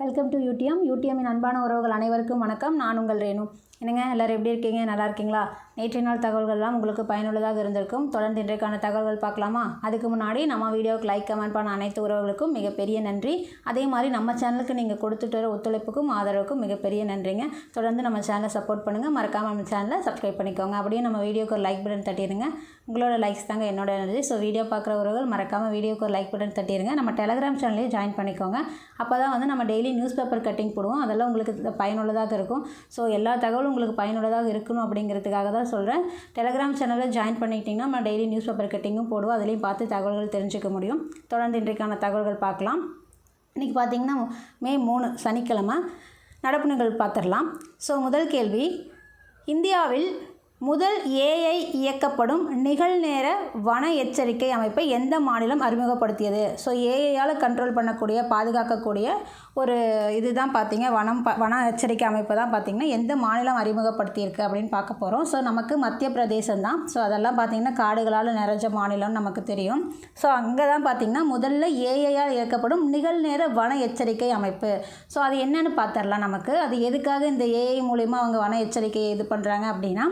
Welcome to UTM. யூடிஎம்மின் அன்பான உறவுகள் அனைவருக்கும் வணக்கம். நான் உங்கள் ரேணு. என்னங்க எல்லோரும் எப்படி இருக்கீங்க? நல்லா இருக்கீங்களா? நேற்றைய நாள் தகவல்கள்லாம் உங்களுக்கு பயனுள்ளதாக இருந்திருக்கும். தொடர்ந்து இன்றைக்கான தகவல்கள் பார்க்கலாமா? அதுக்கு முன்னாடி நம்ம வீடியோவுக்கு லைக் கமெண்ட் பண்ண அனைத்து உறவுகளுக்கும் மிகப்பெரிய நன்றி. அதே மாதிரி நம்ம சேனலுக்கு நீங்கள் கொடுத்துட்டு வர ஒத்துழைப்புக்கும் ஆதரவுக்கும் மிகப்பெரிய நன்றிங்க. தொடர்ந்து நம்ம சேனலை சப்போர்ட் பண்ணுங்கள் மறக்காமல் நம்ம சேனலை சப்ஸ்கிரைப் பண்ணிக்கோங்க. அப்படியே நம்ம வீடியோக்கு ஒரு லைக் பட்டன் தட்டிடுங்க உங்களோட லைக்ஸ் தாங்க என்னோட எனர்ஜி ஸோ வீடியோ பார்க்குற உறவுகள் மறக்காமல் வீடியோக்கு ஒரு லைக் பட்டன் தட்டிடுங்க நம்ம டெலகிராம் சேனலையும் ஜாயின் பண்ணிக்கோங்க. அப்போ தான் வந்து நம்ம டெய்லி நியூஸ் பேப்பர் கட்டிங் போடுவோம். அதெல்லாம் உங்களுக்கு பயனுள்ளதாக இருக்கும். ஸோ எல்லா தகவலும் உங்களுக்கு பயனுள்ளதாக இருக்கணும் அப்படிங்கிறதுக்காக தான் சொல்கிறேன் டெலகிராம் சேனலில் ஜாயின் பண்ணிக்கிட்டிங்கன்னா நம்ம டெய்லி நியூஸ் பேப்பர் கட்டிங்கும் போடுவோம். அதுலேயும் பார்த்து தகவல்கள் தெரிஞ்சுக்க முடியும். தொடர்ந்து இன்றைக்கான தகவல்கள் பார்க்கலாம். இன்றைக்கி பார்த்தீங்கன்னா மே மூணு சனிக்கிழமை. நடப்பு நிகழ்வு பார்த்துடலாம். ஸோ முதல் கேள்வி இந்தியாவில் முதல் ஏஐ இயக்கப்படும் நிகழ்நேர வன எச்சரிக்கை அமைப்பை எந்த மாநிலம் அறிமுகப்படுத்தியது? ஸோ ஏஐயால் கண்ட்ரோல் பண்ணக்கூடிய பாதுகாக்கக்கூடிய ஒரு இதுதான் பார்த்தீங்க. வனம் ப வன எச்சரிக்கை அமைப்பு தான் பார்த்திங்கன்னா எந்த மாநிலம் அறிமுகப்படுத்தியிருக்கு அப்படின்னு பார்க்க போகிறோம் ஸோ நமக்கு மத்திய பிரதேசம் தான். ஸோ அதெல்லாம் பார்த்திங்கன்னா காடுகளால் நிறைஞ்ச மாநிலம்னு நமக்கு தெரியும். ஸோ அங்கே தான் பார்த்திங்கன்னா முதல்ல ஏஐயால் இயக்கப்படும் நிகழ்நேர வன எச்சரிக்கை அமைப்பு. ஸோ அது என்னென்னு பார்த்துடலாம் நமக்கு. அது எதுக்காக இந்த ஏஐ மூலிமா அவங்க வன எச்சரிக்கையை இது பண்ணுறாங்க அப்படின்னா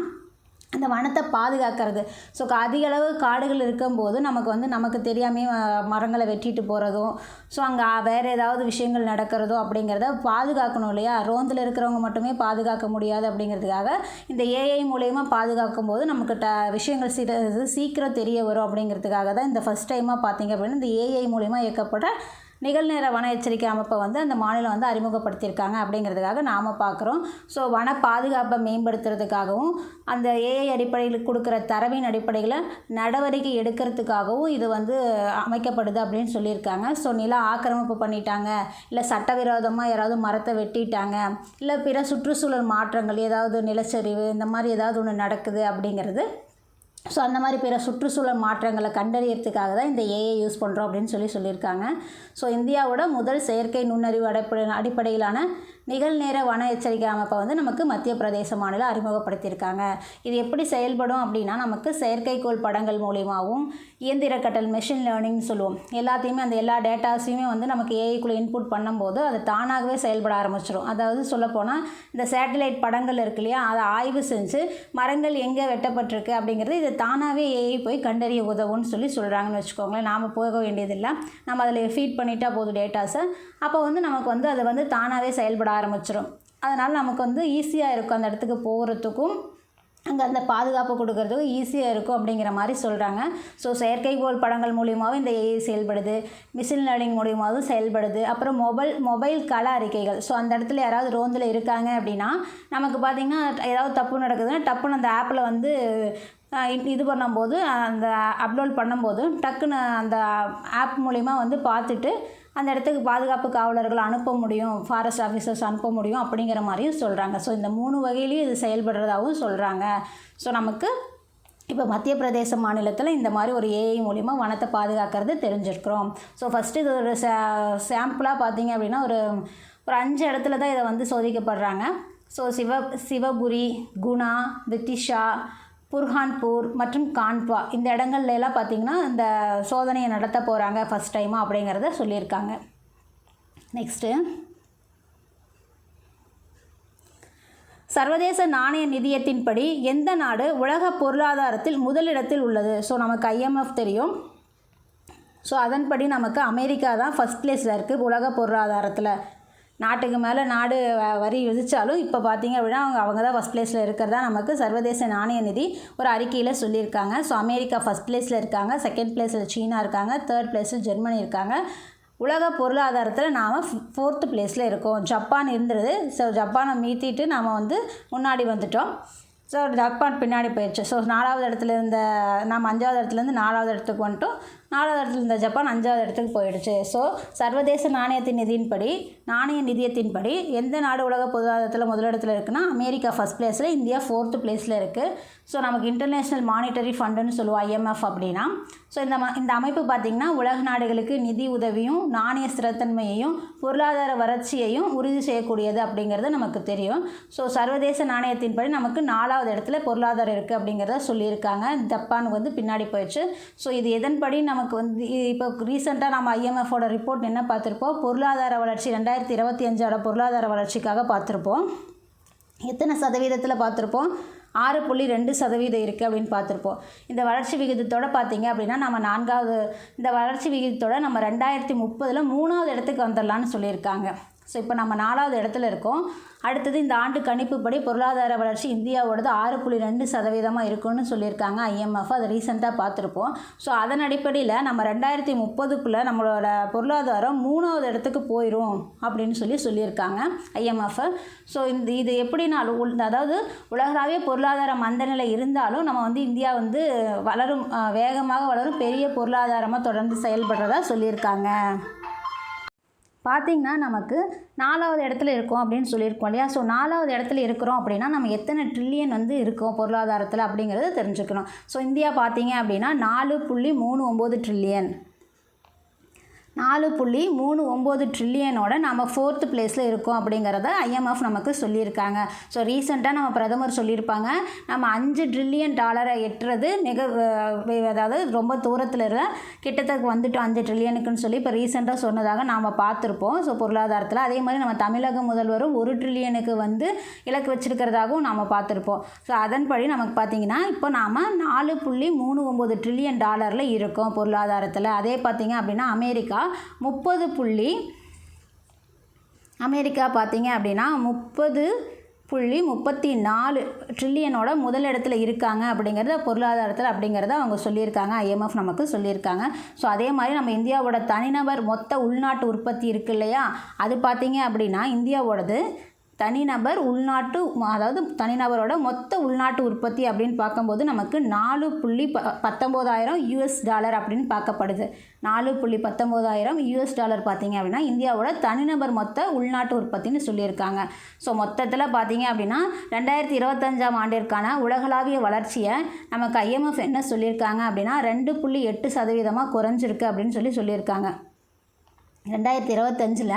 அந்த வனத்தை பாதுகாக்கிறது. ஸோ அதிக அளவு காடுகள் இருக்கும்போது நமக்கு வந்து நமக்கு தெரியாமே மரங்களை வெட்டிட்டு போகிறதும் ஸோ அங்கே வேறு ஏதாவது விஷயங்கள் நடக்கிறதோ அப்படிங்கிறத பாதுகாக்கணும் இல்லையா? ரோந்தில் இருக்கிறவங்க மட்டுமே பாதுகாக்க முடியாது அப்படிங்கிறதுக்காக இந்த ஏஐ மூலயமா பாதுகாக்கும் போது நமக்கு ட விஷயங்கள் சீர சீக்கிரம் தெரிய வரும் அப்படிங்கிறதுக்காக தான் இந்த ஃபஸ்ட் டைமாக பார்த்தீங்க அப்படின்னா இந்த ஏஐ மூலயமா இயக்கப்பட்ட நிகழ்நேர வன எச்சரிக்கை அமைப்பை வந்து அந்த மாநிலம் வந்து அறிமுகப்படுத்தியிருக்காங்க அப்படிங்கிறதுக்காக நாம் பார்க்குறோம். ஸோ வன பாதுகாப்பை மேம்படுத்துறதுக்காகவும் அந்த ஏஐ அடிப்படையில் கொடுக்குற தரவின் அடிப்படையில் நடவடிக்கை எடுக்கிறதுக்காகவும் இது வந்து அமைக்கப்படுது அப்படின்னு சொல்லியிருக்காங்க. ஸோ நில ஆக்கிரமிப்பு பண்ணிட்டாங்க. இல்லை சட்டவிரோதமாக யாராவது மரத்தை வெட்டிட்டாங்க. இல்லை பிற சுற்றுச்சூழல் மாற்றங்கள் ஏதாவது நிலச்சரிவு இந்த மாதிரி ஏதாவது ஒன்று நடக்குது அப்படிங்கிறது ஸோ அந்த மாதிரி பிற சுற்றுச்சூழல் மாற்றங்களை கண்டறியறதுக்காக தான் இந்த ஏஐ யூஸ் பண்ணுறோம் அப்படின்னு சொல்லி சொல்லியிருக்காங்க. ஸோ இந்தியாவோட முதல் செயற்கை நுண்ணறிவு அடிப்படை அடிப்படையிலான நிகழ்நேர வன எச்சரிக்கை அமைப்பை வந்து நமக்கு மத்திய பிரதேச மாநிலம் அறிமுகப்படுத்தியிருக்காங்க. இது எப்படி செயல்படும் அப்படின்னா நமக்கு செயற்கைக்கோள் படங்கள் மூலியமாகவும் இயந்திர கட்டல் மெஷின் லேர்னிங்னு சொல்லுவோம். எல்லாத்தையுமே அந்த எல்லா டேட்டாஸையுமே வந்து நமக்கு ஏஐக்குள்ளே இன்புட் பண்ணும்போது அது தானாகவே செயல்பட ஆரம்பிச்சிடும் அதாவது சொல்லப்போனால் இந்த சேட்டலைட் படங்கள் இருக்கு இல்லையா அதை ஆய்வு செஞ்சு மரங்கள் எங்கே வெட்டப்பட்டிருக்கு அப்படிங்கிறது இது தானாகவே ஏஐ போய் கண்டறிய உதவும்னு சொல்லி சொல்கிறாங்கன்னு வச்சுக்கோங்களேன். நாம் போக வேண்டியதில்லை. நம்ம அதில் ஃபீட் பண்ணிட்டா போதும் டேட்டாஸை அப்போ வந்து நமக்கு வந்து அதை வந்து தானாகவே செயல்பட ஆரம்பிச்சிடும் அதனால் நமக்கு வந்து ஈஸியாக இருக்கும் அந்த இடத்துக்கு போகிறதுக்கும் அங்கே அந்த பாதுகாப்பு கொடுக்கறதுக்கும் ஈஸியாக இருக்கும் அப்படிங்கிற மாதிரி சொல்கிறாங்க ஸோ செயற்கைக்கோள் படங்கள் மூலியமாகவும் இந்த ஏஐ செயல்படுது. மிஷின் லேர்னிங் மூலியமாகவும் செயல்படுது. அப்புறம் மொபைல் மொபைல் கள அறிக்கைகள். ஸோ அந்த இடத்துல யாராவது ரோந்தில் இருக்காங்க அப்படின்னா நமக்கு பார்த்திங்கன்னா ஏதாவது தப்பு நடக்குதுன்னா டப்புன்னு அந்த ஆப்பில் வந்து இது பண்ணும்போது அந்த அப்லோட் பண்ணும்போது டக்குன்னு அந்த ஆப் மூலிமா வந்து பார்த்துட்டு அந்த இடத்துக்கு பாதுகாப்பு காவலர்கள் அனுப்ப முடியும் ஃபாரஸ்ட் ஆஃபீஸர்ஸ் அனுப்ப முடியும் அப்படிங்கிற மாதிரியும் சொல்கிறாங்க ஸோ இந்த மூணு வகையிலையும் இது செயல்படுறதாகவும் சொல்கிறாங்க ஸோ நமக்கு இப்போ மத்திய பிரதேச மாநிலத்தில் இந்த மாதிரி ஒரு ஏஐ மூலிமா வனத்தை பாதுகாக்கிறது தெரிஞ்சிருக்கிறோம். ஸோ ஃபஸ்ட்டு இது ஒரு சாம்பிளாக பார்த்தீங்க அப்படின்னா ஒரு ஒரு அஞ்சு இடத்துல தான் இதை வந்து சோதிக்கப்படுறாங்க. ஸோ சிவ சிவபுரி குணா வித்திஷா புர்ஹான்பூர் மற்றும் கான்வா இந்த இடங்கள்ல எல்லாம் பார்த்திங்கன்னா இந்த சோதனையை நடத்த போகிறாங்க ஃபஸ்ட் டைமாக அப்படிங்கிறத சொல்லியிருக்காங்க. நெக்ஸ்ட்டு சர்வதேச நாணய நிதியத்தின்படி எந்த நாடு உலக பொருளாதாரத்தில் முதலிடத்தில் உள்ளது? ஸோ நமக்கு ஐஎம்எஃப் தெரியும். ஸோ அதன்படி நமக்கு அமெரிக்கா தான் ஃபஸ்ட் பிளேஸில் இருக்குது உலக பொருளாதாரத்தில். நாட்டுக்கு மேலே நாடு வரி விதித்தாலும் இப்போ பார்த்திங்க அப்படின்னா அவங்க அவங்க தான் ஃபஸ்ட் பிளேஸில் இருக்கிறதா நமக்கு சர்வதேச நாணய நிதி ஒரு அறிக்கையில் சொல்லியிருக்காங்க. ஸோ அமெரிக்கா ஃபஸ்ட் பிளேஸில் இருக்காங்க செகண்ட் பிளேஸில் சீனா இருக்காங்க தேர்ட் பிளேஸில் ஜெர்மனி இருக்காங்க. உலக பொருளாதாரத்தில் நாம் ஃபோர்த்து பிளேஸில் இருக்கோம். ஜப்பான் இருந்துருது ஸோ ஜப்பானை மீத்திட்டு நாம் வந்து முன்னாடி வந்துட்டோம். ஸோ ஜப்பான் பின்னாடி போயிடுச்சு ஸோ நாலாவது இடத்துல இருந்த நம்ம அஞ்சாவது இடத்துலேருந்து நாலாவது இடத்துக்கு வந்துட்டோம். நாலாவது இடத்துல இருந்த ஜப்பான் அஞ்சாவது இடத்துக்கு போயிடுச்சு. ஸோ சர்வதேச நாணயத்தின் நிதியின்படி நாணய நிதியத்தின்படி எந்த நாடு உலக பொருளாதாரத்தில் முதலிடத்தில் இருக்குன்னா அமெரிக்கா ஃபஸ்ட் பிளேஸில் இந்தியா ஃபோர்த்து பிளேஸில் இருக்குது ஸோ நமக்கு இன்டர்நேஷ்னல் மானிட்டரி ஃபண்டுன்னு சொல்லுவோம் ஐஎம்எஃப் அப்படின்னா. ஸோ இந்த இந்த அமைப்பு பார்த்திங்கன்னா உலக நாடுகளுக்கு நிதி உதவியும் நாணய ஸ்திரத்தன்மையையும் பொருளாதார வறட்சியையும் உறுதி செய்யக்கூடியது அப்படிங்கிறது நமக்கு தெரியும். ஸோ சர்வதேச நாணயத்தின்படி நமக்கு நாலாவது இடத்துல பொருளாதாரம் இருக்குது அப்படிங்கிறத சொல்லியிருக்காங்க. ஜப்பானுக்கு வந்து பின்னாடி போயிடுச்சு. ஸோ இது எதன்படி நம்ம நமக்கு வந்து இப்போ ரீசெண்டாக நம்ம ஐஎம்எஃபோட ரிப்போர்ட் என்ன பார்த்துருப்போம்? பொருளாதார வளர்ச்சி ரெண்டாயிரத்தி இருபத்தி அஞ்சோட பொருளாதார வளர்ச்சிக்காக பார்த்துருப்போம். எத்தனை சதவீதத்தில் பார்த்துருப்போம்? ஆறு புள்ளி ரெண்டு சதவீதம் இருக்குது அப்படின்னு பார்த்துருப்போம். இந்த வளர்ச்சி விகிதத்தோட பார்த்தீங்க அப்படின்னா நம்ம நான்காவது இந்த வளர்ச்சி விகிதத்தோட நம்ம ரெண்டாயிரத்தி முப்பதில் மூணாவது இடத்துக்கு வந்துடலான்னு சொல்லியிருக்காங்க. ஸோ இப்போ நம்ம நாலாவது இடத்துல இருக்கோம். அடுத்தது இந்த ஆண்டு கணிப்புப்படி பொருளாதார வளர்ச்சி இந்தியாவோடது ஆறு புள்ளி ரெண்டு சதவீதமாக இருக்குன்னு சொல்லியிருக்காங்க ஐஎம்எஃப் அதை ரீசெண்டாக பார்த்துருப்போம். ஸோ அதன் அடிப்படையில் நம்ம ரெண்டாயிரத்தி முப்பதுக்குள்ளே நம்மளோட பொருளாதாரம் மூணாவது இடத்துக்கு போயிடும் அப்படின்னு சொல்லி சொல்லியிருக்காங்க ஐஎம்எஃப் ஸோ இந்த இது எப்படினாலும் உள் அதாவது உலகளாவிய பொருளாதார மந்தநிலை இருந்தாலும் நம்ம வந்து இந்தியா வந்து வளரும் வேகமாக வளரும் பெரிய பொருளாதாரமாக தொடர்ந்து செயல்படுறதா சொல்லியிருக்காங்க. பார்த்திங்கன்னா நமக்கு நாலாவது இடத்துல இருக்கோம் அப்படின்னு சொல்லியிருக்கோம் இல்லையா? ஸோ நாலாவது இடத்துல இருக்கிறோம் அப்படின்னா நம்ம எத்தனை ட்ரில்லியன் வந்து இருக்கோம் பொருளாதாரத்தில் அப்படிங்கிறத தெரிஞ்சுக்கணும். ஸோ இந்தியா பார்த்தீங்க அப்படின்னா நாலு புள்ளி மூணு ஒம்பது ட்ரில்லியன் நாலு புள்ளி மூணு ஒம்பது ட்ரில்லியனோட நம்ம ஃபோர்த்து பிளேஸில் இருக்கோம் அப்படிங்கிறத ஐஎம்எஃப் நமக்கு சொல்லியிருக்காங்க. ஸோ ரீசெண்டாக நம்ம பிரதமர் சொல்லியிருப்பாங்க. நம்ம அஞ்சு ட்ரில்லியன் டாலரை எட்டுறது மிக அதாவது ரொம்ப தூரத்தில் இருக்க கிட்டத்தட்ட வந்துட்டு அஞ்சு ட்ரில்லியனுக்குன்னு சொல்லி இப்போ ரீசெண்டாக சொன்னதாக நாம் பார்த்துருப்போம். ஸோ பொருளாதாரத்தில். அதே மாதிரி நம்ம தமிழக முதல்வரும் ஒரு ட்ரில்லியனுக்கு வந்து இலக்கு வச்சிருக்கிறதாகவும் நாம் பார்த்துருப்போம். ஸோ அதன்படி நமக்கு பார்த்தீங்கன்னா இப்போ நாம் நாலு புள்ளி மூணு ஒம்பது ட்ரில்லியன் டாலரில் இருக்கோம் பொருளாதாரத்தில். அதே பார்த்தீங்க அப்படின்னா அமெரிக்கா முப்பது புள்ளி அமெரிக்கா பார்த்தீங்க அப்படின்னா முப்பது புள்ளி முப்பத்தி நாலு ட்ரில்லியனோட முதலிடத்தில் இருக்காங்க அப்படிங்கிறத பொருளாதாரத்தில் அப்படிங்கிறத அவங்க சொல்லியிருக்காங்க. ஐஎம்எஃப் நமக்கு சொல்லியிருக்காங்க. ஸோ அதே மாதிரி நம்ம இந்தியாவோட தனிநபர் மொத்த உள்நாட்டு உற்பத்தி இருக்கு இல்லையா? அது பார்த்தீங்க அப்படின்னா இந்தியாவோடது தனிநபர் உள்நாட்டு அதாவது தனிநபரோட மொத்த உள்நாட்டு உற்பத்தி அப்படின்னு பார்க்கும்போது நமக்கு நாலு புள்ளி ப பத்தொம்போதாயிரம் யூஎஸ் டாலர் அப்படின்னு பார்க்கப்படுது. நாலு புள்ளி பத்தொம்போதாயிரம் யூஎஸ் டாலர் பார்த்தீங்க அப்படின்னா இந்தியாவோட தனிநபர் மொத்த உள்நாட்டு உற்பத்தின்னு சொல்லியிருக்காங்க. ஸோ மொத்தத்தில் பார்த்தீங்க அப்படின்னா ரெண்டாயிரத்தி இருபத்தஞ்சாம் ஆண்டிற்கான உலகளாவிய வளர்ச்சியை நமக்கு ஐஎம்எஃப் என்ன சொல்லியிருக்காங்க அப்படின்னா ரெண்டு புள்ளி எட்டு சதவீதமாக குறைஞ்சிருக்கு அப்படின்னு சொல்லி சொல்லியிருக்காங்க. ரெண்டாயிரத்தி இருபத்தஞ்சில்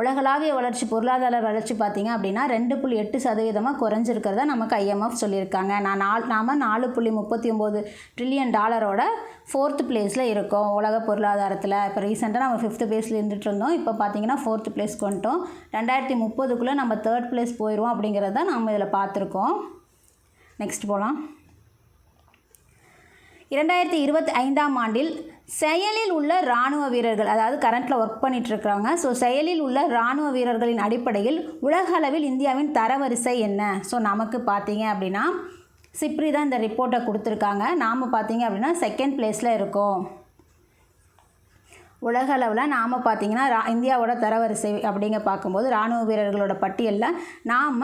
உலகளாவிய வளர்ச்சி பொருளாதார வளர்ச்சி பார்த்தீங்க அப்படின்னா ரெண்டு புள்ளி எட்டு சதவீதமாக குறைஞ்சிருக்கிறதா நமக்கு ஐஎம்எஃப் சொல்லியிருக்காங்க. நான் நாலு நாம் நாலு புள்ளி முப்பத்தி ஒம்பது ட்ரில்லியன் டாலரோட ஃபோர்த்து பிளேஸில் இருக்கோம். உலக பொருளாதாரத்தில் இப்போ ரீசெண்டாக நம்ம ஃபிஃப்த்து பிளேஸில் இருந்துகிட்டு இருந்தோம். இப்போ பார்த்தீங்கன்னா ஃபோர்த்து பிளேஸ் கொண்டோம் ரெண்டாயிரத்தி முப்பதுக்குள்ளே நம்ம தேர்ட் பிளேஸ் போயிடுவோம் அப்படிங்கிறத நம்ம இதில் பார்த்துருக்கோம். நெக்ஸ்ட் போகலாம். இரண்டாயிரத்தி இருபத்தி ஐந்தாம் ஆண்டில் செயலில் உள்ள இராணுவ வீரர்கள் அதாவது கரண்ட்டில் ஒர்க் பண்ணிட்டு இருக்கிறாங்க ஸோ செயலில் உள்ள இராணுவ வீரர்களின் அடிப்படையில் உலக அளவில் இந்தியாவின் தரவரிசை என்ன? ஸோ நமக்கு பார்த்தீங்க அப்படின்னா சிப்ரி தான் இந்த ரிப்போர்ட்டை கொடுத்துருக்காங்க. நாம் பார்த்தீங்க அப்படின்னா செகண்ட் பிளேஸில் இருக்கோம். உலக அளவில் நாம் பார்த்தீங்கன்னா ரா இந்தியாவோட தரவரிசை அப்படிங்க பார்க்கும்போது இராணுவ வீரர்களோட பட்டியலில் நாம்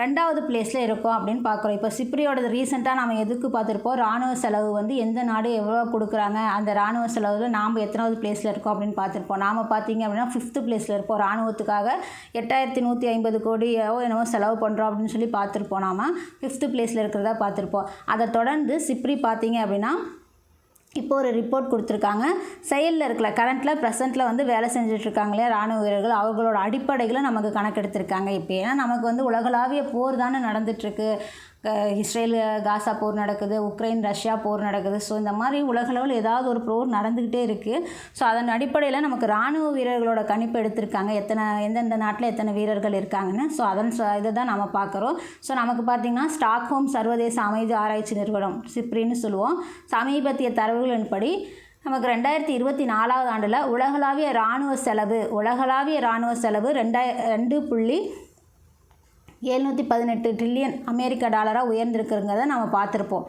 ரெண்டாவது பிளேஸில் இருக்கும் அப்படின்னு பார்க்குறோம். இப்போ சிப்ரியோடது ரீசெண்டாக நம்ம எதுக்கு பார்த்துருப்போம்? ராணுவ செலவு வந்து எந்த நாடு எவ்வளோ கொடுக்குறாங்க? அந்த ராணுவ செலவில் நாம் எத்தனாவது பிளேஸில் இருக்கோம் அப்படின்னு பார்த்துருப்போம். நாம் பார்த்தீங்க அப்படின்னா ஃபிஃப்த்து பிளேஸில் இருப்போம். ராணுவத்துக்காக எட்டாயிரத்தி நூற்றி ஐம்பது கோடியோ என்னவோ செலவு பண்ணுறோம் அப்படின்னு சொல்லி பார்த்துருப்போம் நாம். ஃபிஃப்த்து பிளேஸில் இருக்கிறதா பார்த்துருப்போம். அதை தொடர்ந்து சிப்ரி பார்த்தீங்க அப்படின்னா இப்போ ஒரு ரிப்போர்ட் கொடுத்துருக்காங்க. செயலில் இருக்கல கரண்ட்டில் ப்ரெசென்ட்டில் வந்து வேலை செஞ்சுட்டு இல்லையா ராணுவ வீரர்கள். அவர்களோட அடிப்படைகளை நமக்கு கணக்கெடுத்திருக்காங்க. இப்போ ஏன்னா நமக்கு வந்து உலகளாவிய போர் தானே நடந்துட்டுருக்கு இஸ்ரேல் காசா போர் நடக்குது உக்ரைன் ரஷ்யா போர் நடக்குது. ஸோ இந்த மாதிரி உலகளவில் ஏதாவது ஒரு போர் நடந்துக்கிட்டே இருக்குது ஸோ அதன் அடிப்படையில் நமக்கு ராணுவ வீரர்களோட கணிப்பு எடுத்திருக்காங்க. எத்தனை எந்தெந்த நாட்டில் எத்தனை வீரர்கள் இருக்காங்கன்னு. ஸோ அதன் ச- இதை தான் நம்ம பார்க்குறோம். ஸோ நமக்கு பார்த்திங்கன்னா ஸ்டாக்ஹோம் சர்வதேச அமைதி ஆராய்ச்சி நிறுவனம் சிப்ரின்னு சொல்லுவோம். சமீபத்திய தரவுகளின்படி நமக்கு ரெண்டாயிரத்தி இருபத்தி நாலாவது ஆண்டில் உலகளாவிய இராணுவ செலவு உலகளாவிய இராணுவ செலவு ரெண்டாய ரெண்டு புள்ளி எழுநூற்றி பதினெட்டு ட்ரில்லியன் அமெரிக்க டாலராக உயர்ந்திருக்குங்கிறத நம்ம பார்த்துருப்போம்.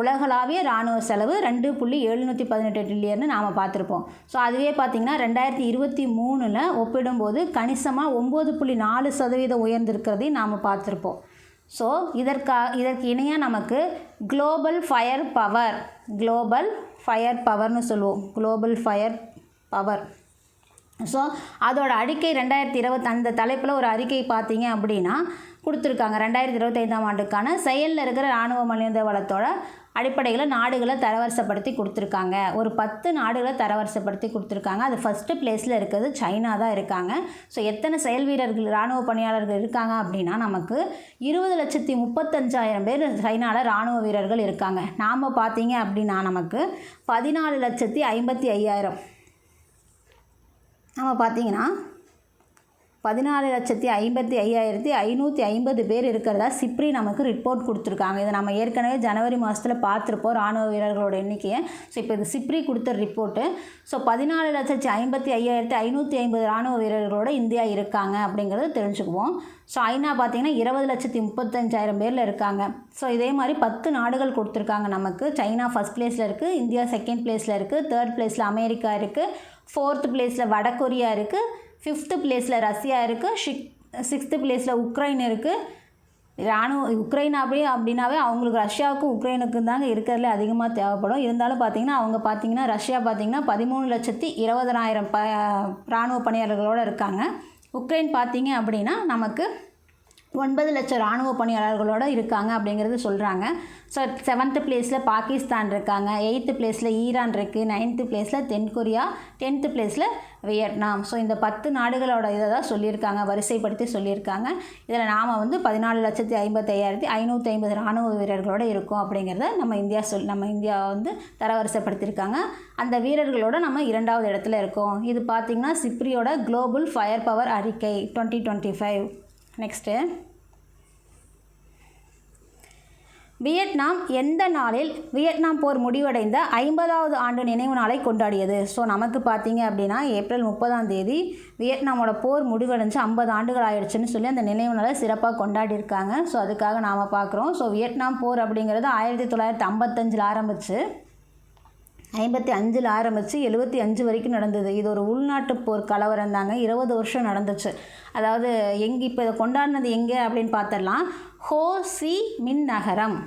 உலகளாவிய இராணுவ செலவு ரெண்டு புள்ளி எழுநூற்றி பதினெட்டு ட்ரில்லியன்னு நாம் பார்த்துருப்போம். ஸோ அதுவே பார்த்திங்கன்னா ரெண்டாயிரத்தி இருபத்தி மூணில் ஒப்பிடும்போது கணிசமாக ஒம்பது புள்ளி நாலு சதவீதம் உயர்ந்திருக்கிறதையும் நாம் பார்த்துருப்போம். ஸோ இதற்கா இதற்கு இணையாக நமக்கு global fire power global fire பவர்னு சொல்லுவோம். குளோபல் ஃபயர் பவர் ஸோ அதோட அறிக்கை ரெண்டாயிரத்தி இருபத்தி அந்த தலைப்பில் ஒரு அறிக்கை பார்த்தீங்க அப்படின்னா கொடுத்துருக்காங்க. ரெண்டாயிரத்தி இருபத்தைந்தாம் ஆண்டுக்கான செயலில் இருக்கிற இராணுவ மனித வளத்தோட அடிப்படையில் நாடுகளை தரவரிசைப்படுத்தி கொடுத்துருக்காங்க. ஒரு பத்து நாடுகளை தரவரிசைப்படுத்தி கொடுத்துருக்காங்க. அது ஃபஸ்ட்டு பிளேஸில் இருக்கிறது சைனா தான் இருக்காங்க. ஸோ எத்தனை செயல் வீரர்கள் இராணுவ பணியாளர்கள் இருக்காங்க அப்படின்னா நமக்கு இருபது லட்சத்தி முப்பத்தஞ்சாயிரம் பேர் சைனாவில் இராணுவ வீரர்கள் இருக்காங்க. நாம் பார்த்தீங்க அப்படின்னா நமக்கு பதினாலு லட்சத்தி ஐம்பத்தி ஐயாயிரம் நம்ம பார்த்தீங்கன்னா பதினாலு லட்சத்தி ஐம்பத்தி ஐயாயிரத்தி ஐநூற்றி ஐம்பது பேர் இருக்கிறதா சிப்ரி நமக்கு ரிப்போர்ட் கொடுத்துருக்காங்க. இதை நம்ம ஏற்கனவே ஜனவரி மாதத்தில் பார்த்துருப்போம் ராணுவ வீரர்களோட எண்ணிக்கையை. ஸோ இப்போ இது சிப்ரி கொடுத்த ரிப்போர்ட்டு ஸோ பதினாலு லட்சத்தி ஐம்பத்தி ஐயாயிரத்தி ஐநூற்றி ஐம்பது ராணுவ வீரர்களோட இந்தியா இருக்காங்க அப்படிங்கிறத தெரிஞ்சுக்குவோம். ஸோ ஐநா பார்த்திங்கன்னா இருபது லட்சத்தி முப்பத்தஞ்சாயிரம் பேரில் இருக்காங்க. ஸோ இதே மாதிரி பத்து நாடுகள் கொடுத்துருக்காங்க நமக்கு. சைனா ஃபஸ்ட் பிளேஸில் இருக்குது இந்தியா செகண்ட் பிளேஸில் இருக்குது தேர்ட் பிளேஸில் அமெரிக்கா இருக்குது ஃபோர்த் பிளேஸில் வடகொரியா இருக்குது ஃபிஃப்த்து பிளேஸில் ரஷ்யா இருக்குது ஷிக் சிக்ஸ்த்து பிளேஸில் உக்ரைன் இருக்குது இராணுவ உக்ரைன் அப்படியே அப்படின்னாவே அவங்களுக்கு ரஷ்யாவுக்கும் உக்ரைனுக்கும் தாங்க இருக்கிறதுல அதிகமாக தேவைப்படும். இருந்தாலும் பார்த்தீங்கன்னா அவங்க பார்த்தீங்கன்னா ரஷ்யா பார்த்தீங்கன்னா பதிமூணு லட்சத்தி இருபதனாயிரம் ப இராணுவ பணியாளர்களோடு இருக்காங்க. உக்ரைன் பார்த்திங்க அப்படின்னா நமக்கு ஒன்பது லட்சம் இராணுவ பணியாளர்களோடு இருக்காங்க அப்படிங்கிறது சொல்கிறாங்க ஸோ செவன்த்து பிளேஸில் பாகிஸ்தான் இருக்காங்க. எயித்து பிளேஸில் ஈரான் இருக்குது நைன்த்து பிளேஸில் தென்கொரியா டென்த்து பிளேஸில் வியட்நாம். ஸோ இந்த பத்து நாடுகளோட இதை தான் சொல்லியிருக்காங்க வரிசைப்படுத்தி சொல்லியிருக்காங்க. இதில் நாம் வந்து பதினாலு லட்சத்தி ஐம்பத்தையாயிரத்தி ஐநூற்றி ஐம்பது இராணுவ வீரர்களோடு இருக்கோம் அப்படிங்கிறத நம்ம இந்தியா சொல் நம்ம இந்தியா வந்து தரவரிசைப்படுத்தியிருக்காங்க. அந்த வீரர்களோட நம்ம இரண்டாவது இடத்துல இருக்கோம். இது பார்த்திங்கன்னா சிப்ரியோட குளோபல் ஃபயர் பவர் அறிக்கை twenty twenty five next Vietnam எந்த நாளில் வியட்நாம் போர் முடிவடைந்த ஐம்பதாவது ஆண்டு நினைவு நாளை கொண்டாடியது? ஸோ நமக்கு பார்த்தீங்க அப்படின்னா ஏப்ரல் முப்பதாம் தேதி வியட்நாமோட போர் முடிவடைஞ்சு ஐம்பது ஆண்டுகள் ஆயிடுச்சுன்னு சொல்லி அந்த நினைவு நாளை சிறப்பாக கொண்டாடியிருக்காங்க. ஸோ அதுக்காக நாம் பார்க்குறோம். ஸோ வியட்நாம் போர் அப்படிங்கிறது ஆயிரத்தி தொள்ளாயிரத்தி ஐம்பத்தஞ்சில் ஆரம்பிச்சு ஐம்பத்தி அஞ்சில் ஆரம்பித்து எழுபத்தி அஞ்சு வரைக்கும் நடந்தது. இது ஒரு உள்நாட்டு போர் கலவரம் தாங்க. இருபது வருஷம் நடந்துச்சு. அதாவது எங்கே இப்போ இதை கொண்டாடினது எங்கே அப்படின்னு பார்த்துடலாம் ஹோ சி மின் நகரம்.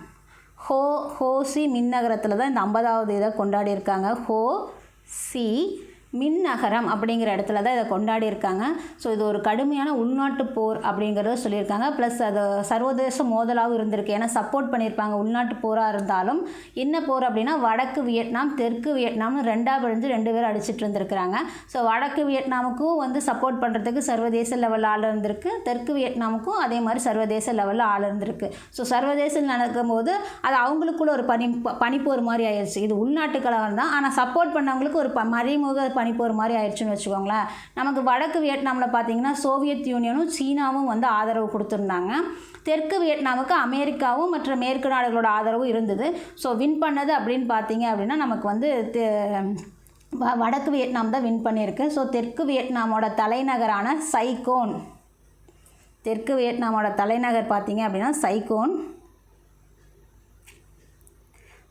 ஹோ ஹோசி மின் நகரத்தில் தான் இந்த ஐம்பதாவது இதை கொண்டாடியிருக்காங்க. ஹோ சி மின் நகரம் அப்படிங்கிற இடத்துல தான் இதை கொண்டாடி இருக்காங்க ஸோ இது ஒரு கடுமையான உள்நாட்டு போர் அப்படிங்கிறத சொல்லியிருக்காங்க. ப்ளஸ் அது சர்வதேச மோதலாகவும் இருந்திருக்கு. ஏன்னா சப்போர்ட் பண்ணியிருப்பாங்க உள்நாட்டு போராக இருந்தாலும். என்ன போர் அப்படின்னா வடக்கு வியட்நாம் தெற்கு வியட்நாம்னு ரெண்டாக பிரிஞ்சு ரெண்டு பேரும் அடிச்சிட்டு இருந்திருக்கிறாங்க. ஸோ வடக்கு வியட்நாமுக்கும் வந்து சப்போர்ட் பண்ணுறதுக்கு சர்வதேச லெவலில் ஆள் இருந்திருக்கு. தெற்கு வியட்நாமுக்கும் அதே மாதிரி சர்வதேச லெவலில் ஆள் இருந்திருக்கு. ஸோ சர்வதேச நடக்கும்போது அது அவங்களுக்குள்ள ஒரு பனி பனிப்போர் மாதிரி ஆயிடுச்சு இது உள்நாட்டு கலவரம் தான். ஆனால் சப்போர்ட் பண்ணவங்களுக்கு ஒரு ப மறைமுக பனிப்போர் மாதிரி ஆயிடுச்சுன்னு வச்சுக்கோங்களேன். நமக்கு வடக்கு வியட்நாமில் பார்த்தீங்கன்னா சோவியத் யூனியனும் சீனாவும் வந்து ஆதரவு கொடுத்துருந்தாங்க. தெற்கு வியட்நாமுக்கு அமெரிக்காவும் மற்ற மேற்கு நாடுகளோட ஆதரவும் இருந்தது. ஸோ வின் பண்ணது அப்படின்னு பார்த்தீங்க அப்படின்னா நமக்கு வந்து வ வடக்கு வியட்நாம் தான் வின் பண்ணியிருக்கு. ஸோ தெற்கு வியட்நாமோட தலைநகரான சைகோன். தெற்கு வியட்நாமோட தலைநகர் பார்த்தீங்க அப்படின்னா சைகோன்.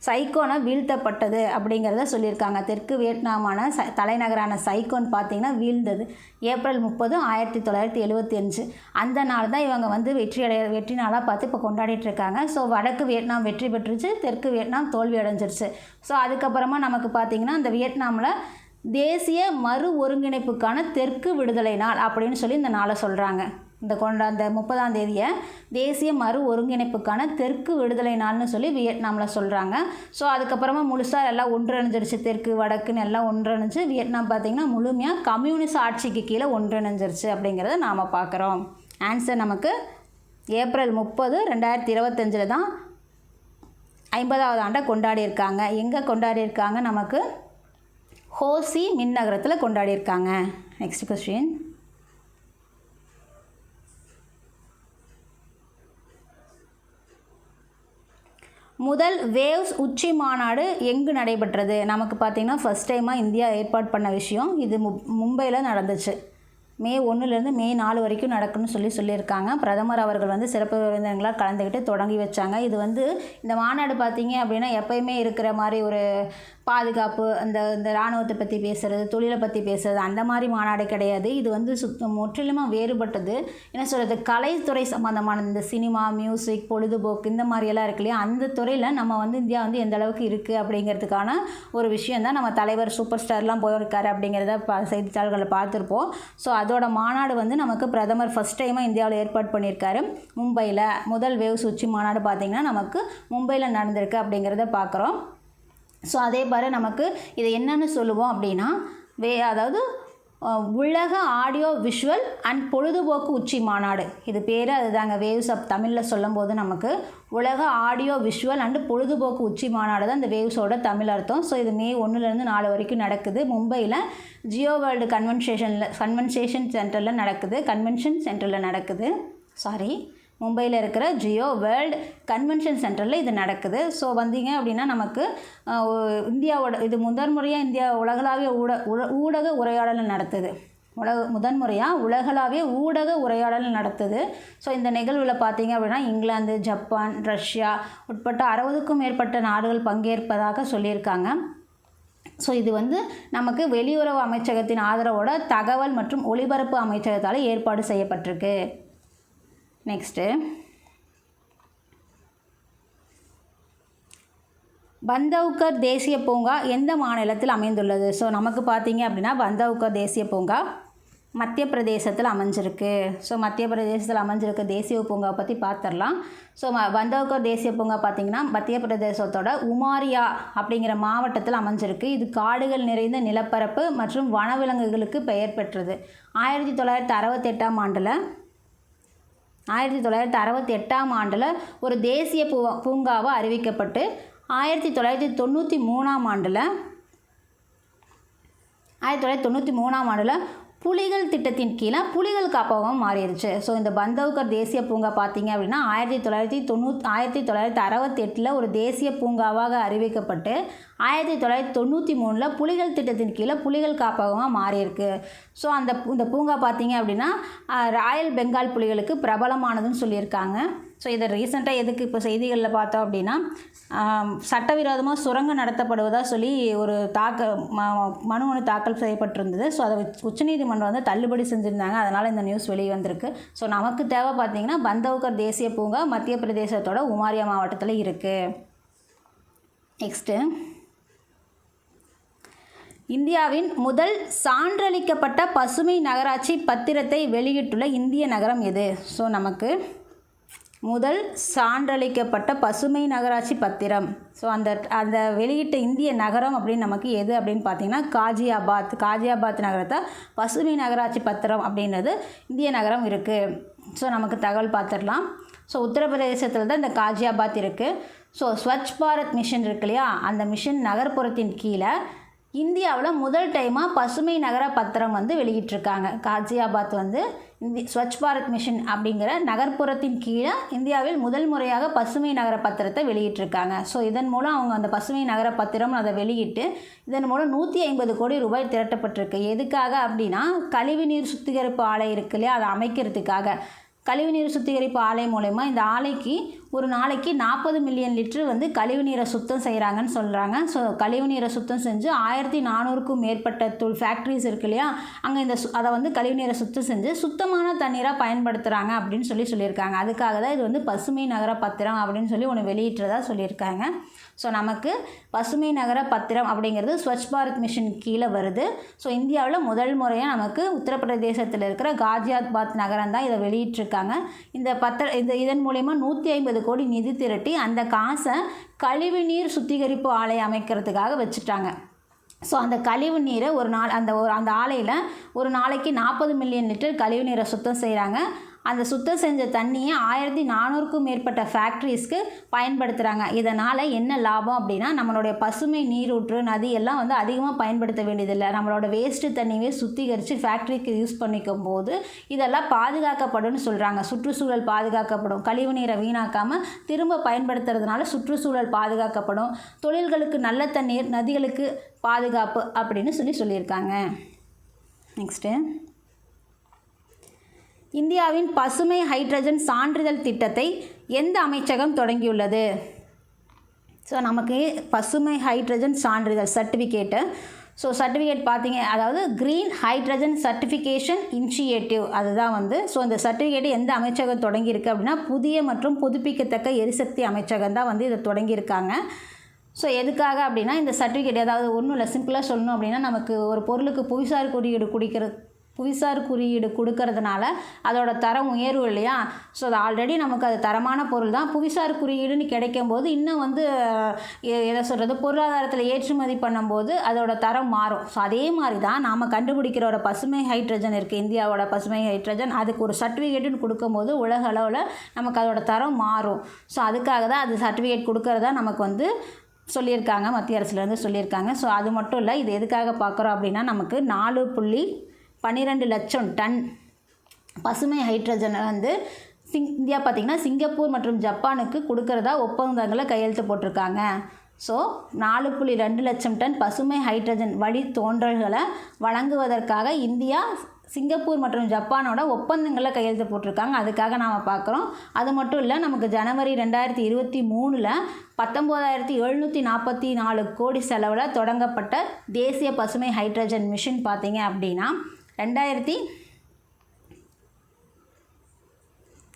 சைக்கோனை வீழ்த்தப்பட்டது அப்படிங்கிறத சொல்லியிருக்காங்க. தெற்கு வியட்நாமான ச தலைநகரான சைக்கோன் பார்த்தீங்கன்னா வீழ்ந்தது. ஏப்ரல் முப்பது ஆயிரத்தி தொள்ளாயிரத்தி எழுபத்தி அஞ்சு. அந்த நாள் தான் இவங்க வந்து வெற்றி அடைய வெற்றி நாளாக பார்த்து இப்போ கொண்டாடிட்டு இருக்காங்க. ஸோ வடக்கு வியட்நாம் வெற்றி பெற்றுச்சு தெற்கு வியட்நாம் தோல்வி அடைஞ்சிருச்சு. ஸோ அதுக்கப்புறமா நமக்கு பார்த்திங்கன்னா அந்த வியட்நாமில் தேசிய மறு ஒருங்கிணைப்புக்கான தெற்கு விடுதலை நாள் அப்படின்னு சொல்லி இந்த நாளை சொல்கிறாங்க இந்த கொண்ட அந்த முப்பதாம் தேதியை தேசிய மறு ஒருங்கிணைப்புக்கான தெற்கு விடுதலை நாள்னு சொல்லி வியட்நாமில் சொல்கிறாங்க ஸோ அதுக்கப்புறமா முழுசாக எல்லாம் ஒன்றிணைஞ்சிருச்சு. தெற்கு வடக்குன்னு எல்லாம் ஒன்றிணைஞ்சு வியட்நாம் பார்த்திங்கன்னா முழுமையாக கம்யூனிஸ்ட் ஆட்சிக்கு கீழே ஒன்றிணைஞ்சிருச்சு அப்படிங்கிறத நாம் பார்க்குறோம் ஆன்சர் நமக்கு ஏப்ரல் முப்பது ரெண்டாயிரத்தி இருபத்தஞ்சில் தான் ஐம்பதாவது ஆண்டை கொண்டாடியிருக்காங்க. எங்கே கொண்டாடியிருக்காங்க? நமக்கு ஹோசி மின் நகரத்தில் கொண்டாடியிருக்காங்க. நெக்ஸ்ட் கொஸ்டின் முதல் வேவ்ஸ் உச்சி மாநாடு எங்கு நடைபெற்றது? நமக்கு பார்த்திங்கன்னா ஃபஸ்ட் டைமாக இந்தியா ஏற்பாடு பண்ண விஷயம். இது மு மும்பையில் நடந்துச்சு. மே ஒன்றுலேருந்து மே நாலு வரைக்கும் நடக்கும்னு சொல்லி சொல்லியிருக்காங்க. பிரதமர் அவர்கள் வந்து சிறப்பு விருந்தினர்களாக கலந்துக்கிட்டு தொடங்கி வச்சாங்க. இது வந்து இந்த மாநாடு பார்த்தீங்க அப்படின்னா எப்பயுமே இருக்கிற மாதிரி ஒரு பாதுகாப்பு அந்த இந்த இராணுவத்தை பற்றி பேசுகிறது தொழிலை பற்றி பேசுகிறது அந்த மாதிரி மாநாடு கிடையாது. இது வந்து சுத் முற்றிலுமாக வேறுபட்டது. என்ன சொல்கிறது கலைத்துறை சம்மந்தமான இந்த சினிமா மியூசிக் பொழுதுபோக்கு இந்த மாதிரியெல்லாம் இருக்கு இல்லையா? அந்த துறையில் நம்ம வந்து இந்தியா வந்து எந்த அளவுக்கு இருக்குது அப்படிங்கிறதுக்கான ஒரு விஷயம் தான் நம்ம தலைவர் சூப்பர் ஸ்டார்லாம் போயிருக்காரு அப்படிங்கிறத பா செய்தித்தாள்களை பார்த்துருப்போம். ஸோ அதோட மாநாடு வந்து நமக்கு பிரதமர் ஃபஸ்ட் டைமாக இந்தியாவில் ஏற்பாடு பண்ணியிருக்காரு. மும்பையில் முதல் வேவ்ஸ் உச்சி மாநாடு பார்த்திங்கன்னா நமக்கு மும்பையில் நடந்திருக்கு அப்படிங்கிறத பார்க்குறோம். ஸோ அதே போல் நமக்கு இதை என்னென்னு சொல்லுவோம் அப்படின்னா வே அதாவது உலக ஆடியோ விஷுவல் அண்ட் பொழுதுபோக்கு உச்சி மாநாடு. இது பேர் அதுதாங்க. வேவ்ஸ் அப் தமிழில் சொல்லும்போது நமக்கு உலக ஆடியோ விஷுவல் அண்டு பொழுதுபோக்கு உச்சி மாநாடு தான் இந்த வேவ்ஸோட தமிழ் அர்த்தம். ஸோ இது மே ஒன்றுலேருந்து நாலு வரைக்கும் நடக்குது. மும்பையில் ஜியோ வேர்ல்டு கன்வென்சேஷனில் கன்வென்சேஷன் சென்டரில் நடக்குது. கன்வென்ஷன் சென்டரில் நடக்குது. சாரி மும்பையில் இருக்கிற ஜியோ வேர்ல்டு கன்வென்ஷன் சென்டரில் இது நடக்குது. ஸோ வந்தீங்க அப்படின்னா நமக்கு இந்தியாவோட இது முதன் முறையாக இந்தியா உலகளாவிய ஊட ஊடக உரையாடல் நடத்துது. உலக முதன்முறையாக உலகளாவிய ஊடக உரையாடல் நடத்துது. ஸோ இந்த நிகழ்வில் பார்த்தீங்க அப்படின்னா இங்கிலாந்து ஜப்பான் ரஷ்யா உட்பட்ட அறுபதுக்கும் மேற்பட்ட நாடுகள் பங்கேற்பதாக சொல்லியிருக்காங்க. ஸோ இது வந்து நமக்கு வெளியுறவு அமைச்சகத்தின் ஆதரவோட தகவல் மற்றும் ஒலிபரப்பு அமைச்சகத்தால் ஏற்பாடு செய்யப்பட்டிருக்கு. நெக்ஸ்ட்டு. பந்தவ்கர் தேசிய பூங்கா எந்த மாநிலத்தில் அமைந்துள்ளது? ஸோ நமக்கு பார்த்தீங்க அப்படின்னா பந்தவ்கர் தேசிய பூங்கா மத்திய பிரதேசத்தில் அமைஞ்சிருக்கு. ஸோ மத்திய பிரதேசத்தில் அமைஞ்சிருக்க தேசிய பூங்கா பற்றி பார்த்துடலாம் ஸோ ம பந்தவ்கர் தேசிய பூங்கா பார்த்திங்கன்னா மத்திய பிரதேசத்தோட உமாரியா அப்படிங்கிற மாவட்டத்தில் அமைஞ்சிருக்கு. இது காடுகள் நிறைந்த நிலப்பரப்பு மற்றும் வனவிலங்குகளுக்கு பெயர் பெற்றது. ஆயிரத்தி தொள்ளாயிரத்தி அறுபத்தெட்டாம் ஆண்டில் ஆயிரத்தி தொள்ளாயிரத்தி அறுபத்தி எட்டாம் ஆண்டில் ஒரு தேசிய பூ பூங்காவாக அறிவிக்கப்பட்டு ஆயிரத்தி தொள்ளாயிரத்தி தொண்ணூற்றி மூணாம் ஆண்டில் ஆயிரத்தி தொள்ளாயிரத்தி தொண்ணூற்றி மூணாம் ஆண்டில் புலிகள் திட்டத்தின் கீழே புலிகள் காப்பகம் மாறிடுச்சு. ஸோ இந்த பந்தவ்கர் தேசிய பூங்கா பார்த்தீங்க அப்படின்னா ஆயிரத்தி தொள்ளாயிரத்தி தொண்ணூத் ஆயிரத்தி தொள்ளாயிரத்தி அறுபத்தெட்டில் ஒரு தேசிய பூங்காவாக அறிவிக்கப்பட்டு ஆயிரத்தி தொள்ளாயிரத்தி தொண்ணூற்றி மூணில் புலிகள் திட்டத்தின் கீழே புலிகள் காப்பகமாக மாறியிருக்கு. ஸோ அந்த இந்த பூங்கா பார்த்தீங்க அப்படின்னா ராயல் பெங்கால் புலிகளுக்கு பிரபலமானதுன்னு சொல்லியிருக்காங்க. ஸோ இதை ரீசெண்டாக எதுக்கு இப்போ செய்திகளில் பார்த்தோம் அப்படின்னா சட்டவிரோதமாக சுரங்கம் நடத்தப்படுவதாக சொல்லி ஒரு தாக்க ம- மனு ஒன்று தாக்கல் செய்யப்பட்டிருந்தது. ஸோ அதை உச்சநீதிமன்றம் வந்து தள்ளுபடி செஞ்சுருந்தாங்க. அதனால் இந்த நியூஸ் வெளியே வந்திருக்கு ஸோ நமக்கு தேவை பார்த்தீங்கன்னா பந்தவ்கர் தேசிய பூங்கா மத்திய பிரதேசத்தோட உமாரியா மாவட்டத்தில் இருக்குது நெக்ஸ்ட்டு இந்தியாவின் முதல் சான்றளிக்கப்பட்ட பசுமை நகராட்சி பத்திரத்தை வெளியிட்டுள்ள இந்திய நகரம் எது? ஸோ நமக்கு முதல் சான்றளிக்கப்பட்ட பசுமை நகராட்சி பத்திரம். ஸோ அந்த அந்த வெளியிட்ட இந்திய நகரம் அப்படின்னு நமக்கு எது அப்படின்னு பார்த்தீங்கன்னா காஜியாபாத் காஜியாபாத் நகரத்தை பசுமை நகராட்சி பத்திரம் அப்படின்றது இந்திய நகரம் இருக்குது ஸோ நமக்கு தகவல் பார்த்துடலாம். ஸோ உத்தரப்பிரதேசத்தில் தான் இந்த காஜியாபாத் இருக்குது ஸோ ஸ்வச் பாரத் மிஷன் இருக்கு இல்லையா? அந்த மிஷன் நகர்ப்புறத்தின் கீழே இந்தியாவில் முதல் டைமாக பசுமை நகர பத்திரம் வந்து வெளியிட்டிருக்காங்க. காசியாபாத் வந்து இந்தி ஸ்வச் பாரத் மிஷன் அப்படிங்கிற நகர்ப்புறத்தின் கீழே இந்தியாவில் முதல் முறையாக பசுமை நகர பத்திரத்தை வெளியிட்டிருக்காங்க. ஸோ இதன் மூலம் அவங்க அந்த பசுமை நகர பத்திரம் அதை வெளியிட்டு இதன் மூலம் நூற்றி ஐம்பது கோடி ரூபாய் திரட்டப்பட்டிருக்கு. எதுக்காக அப்படின்னா கழிவுநீர் சுத்திகரிப்பு ஆலை இருக்கு இல்லையா அதை அமைக்கிறதுக்காக. கழிவுநீர் சுத்திகரிப்பு ஆலை மூலயமா இந்த ஆலைக்கு ஒரு நாளைக்கு நாற்பது மில்லியன் லிட்ரு வந்து கழிவுநீரை சுத்தம் செய்கிறாங்கன்னு சொல்கிறாங்க ஸோ கழிவுநீரை சுத்தம் செஞ்சு ஆயிரத்தி நானூறுக்கும் மேற்பட்ட தொழில் ஃபேக்ட்ரிஸ் இருக்கு இல்லையா? அங்கே இந்த சு- அதை வந்து கழிவுநீரை சுத்தம் செஞ்சு சுத்தமான தண்ணீராக பயன்படுத்துகிறாங்க அப்படின்னு சொல்லி சொல்லியிருக்காங்க. அதுக்காக தான் இது வந்து பசுமை நகர பத்திரம் அப்படின்னு சொல்லி ஒன்று வெளியிட்டுறதா சொல்லியிருக்காங்க. ஸோ நமக்கு பசுமை நகர பத்திரம் அப்படிங்கிறது ஸ்வச் பாரத் மிஷன் கீழே வருது. ஸோ இந்தியாவில் முதல் முறையாக நமக்கு உத்தரப்பிரதேசத்தில் இருக்கிற காஜியாபாத் நகரம் தான் இதை வெளியிட்டிருக்காங்க. இந்த பத்திர இந்த இதன் மூலயமா நூற்றி ஐம்பது கோடி நிதி திரட்டி அந்த காசை கழிவுநீர் சுத்திகரிப்பு ஆலை அமைக்கிறதுக்காக வச்சுட்டாங்க. ஸோ அந்த கழிவு நீரை ஒரு நாள் அந்த ஒரு அந்த ஆலையில் ஒரு நாளைக்கு நாற்பது மில்லியன் லிட்டர் கழிவு நீரை சுத்தம் செய்கிறாங்க அந்த சுத்தம் செஞ்ச தண்ணியை ஆயிரத்தி நானூறுக்கும் மேற்பட்ட ஃபேக்ட்ரிஸ்க்கு பயன்படுத்துகிறாங்க இதனால் என்ன லாபம் அப்படின்னா நம்மளுடைய பசுமை நீரூற்று நதி எல்லாம் வந்து அதிகமாக பயன்படுத்த வேண்டியதில்லை. நம்மளோட வேஸ்ட்டு தண்ணியே சுத்திகரித்து ஃபேக்ட்ரிக்கு யூஸ் பண்ணிக்கும் போது இதெல்லாம் பாதுகாக்கப்படும்னு சொல்கிறாங்க சுற்றுச்சூழல் பாதுகாக்கப்படும். கழிவு நீரை வீணாக்காமல் திரும்ப பயன்படுத்துறதுனால சுற்றுச்சூழல் பாதுகாக்கப்படும். தொழில்களுக்கு நல்ல தண்ணீர் நதிகளுக்கு பாதுகாப்பு அப்படின்னு சொல்லி சொல்லியிருக்காங்க. நெக்ஸ்ட்டு இந்தியாவின் பசுமை ஹைட்ரஜன் சான்றிதழ் திட்டத்தை எந்த அமைச்சகம் தொடங்கியுள்ளது? ஸோ நமக்கு பசுமை ஹைட்ரஜன் சான்றிதழ் சர்டிஃபிகேட்டு ஸோ சர்டிஃபிகேட் பார்த்தீங்க அதாவது க்ரீன் ஹைட்ரஜன் சர்டிஃபிகேஷன் இனிஷியேட்டிவ் அதுதான் வந்து ஸோ இந்த சர்டிஃபிகேட் எந்த அமைச்சகம் தொடங்கியிருக்கு அப்படின்னா புதிய மற்றும் புதுப்பிக்கத்தக்க எரிசக்தி அமைச்சகம் தான் வந்து இதை தொடங்கியிருக்காங்க. ஸோ எதுக்காக அப்படின்னா இந்த சர்டிஃபிகேட் ஏதாவது ஒன்றும் இல்லை சிம்பிளாக சொல்லணும் அப்படின்னா நமக்கு ஒரு பொருளுக்கு புவிசார் குறியீடு குடிக்கிற புவிசார் குறியீடு கொடுக்கறதுனால அதோட தரம் உயர்வு இல்லையா? ஸோ அது ஆல்ரெடி நமக்கு அது தரமான பொருள் தான். புவிசார் குறியீடுன்னு கிடைக்கும் போது இன்னும் வந்து எ- எதை சொல்கிறது பொருளாதாரத்தில் ஏற்றுமதி பண்ணும்போது அதோட தரம் மாறும். ஸோ அதே மாதிரி தான் நாம் கண்டுபிடிக்கிறோட பசுமை ஹைட்ரஜன் இருக்குது இந்தியாவோட பசுமை ஹைட்ரஜன். அதுக்கு ஒரு சர்டிஃபிகேட்டுன்னு கொடுக்கும்போது உலக அளவில் நமக்கு அதோட தரம் மாறும். ஸோ அதுக்காக தான் அது சர்டிஃபிகேட் கொடுக்கறதா நமக்கு வந்து சொல்லியிருக்காங்க. மத்திய அரசுலேருந்து சொல்லியிருக்காங்க. ஸோ அது மட்டும் இல்லை இது எதுக்காக பார்க்குறோம் அப்படின்னா நமக்கு நாலு புள்ளி பன்னிரெண்டு லட்சம் டன். பசுமை ஹைட்ரஜனை வந்து சிங் இந்தியா பார்த்திங்கன்னா சிங்கப்பூர் மற்றும் ஜப்பானுக்கு கொடுக்கறதா ஒப்பந்தங்களை கையெழுத்து போட்டிருக்காங்க. ஸோ நாலு புள்ளி ரெண்டு லட்சம் டன் பசுமை ஹைட்ரஜன் வழி தோன்றல்களை வழங்குவதற்காக இந்தியா சிங்கப்பூர் மற்றும் ஜப்பானோட ஒப்பந்தங்களை கையெழுத்து போட்டிருக்காங்க. அதுக்காக நாம் பார்க்குறோம் அது மட்டும் இல்லை நமக்கு ஜனவரி ரெண்டாயிரத்தி இருபத்தி மூணில் பத்தொம்போதாயிரத்தி எழுநூற்றி நாற்பத்தி நாலு கோடி செலவில் தொடங்கப்பட்ட தேசிய பசுமை ஹைட்ரஜன் மிஷின் பார்த்தீங்க அப்படின்னா ரெண்டாயிரத்தி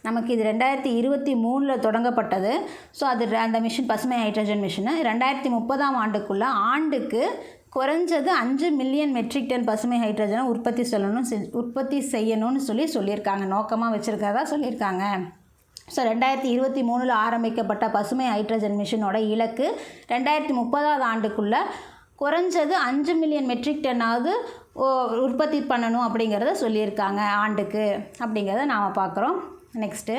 நமக்கு இது ரெண்டாயிரத்தி இருபத்தி மூணில் தொடங்கப்பட்டது. ஸோ அது அந்த மிஷின் பசுமை ஹைட்ரஜன் மிஷினு. ரெண்டாயிரத்தி முப்பதாம் ஆண்டுக்குள்ளே ஆண்டுக்கு குறைஞ்சது அஞ்சு மில்லியன் மெட்ரிக் டன் பசுமை ஹைட்ரஜனை உற்பத்தி சொல்லணும் செ- உற்பத்தி செய்யணும்னு சொல்லி சொல்லியிருக்காங்க. நோக்கமாக வச்சுருக்கறதா சொல்லியிருக்காங்க. ஸோ ரெண்டாயிரத்தி இருபத்தி மூணில் ஆரம்பிக்கப்பட்ட பசுமை ஹைட்ரஜன் மிஷினோட இலக்கு ரெண்டாயிரத்தி முப்பதாவது ஆண்டுக்குள்ளே குறைஞ்சது அஞ்சு மில்லியன் மெட்ரிக் டன்னாவது உற்பத்தி பண்ணணும் அப்படிங்கிறத சொல்லியிருக்காங்க ஆண்டுக்கு. அப்படிங்கிறத நாம் பார்க்குறோம். நெக்ஸ்ட்டு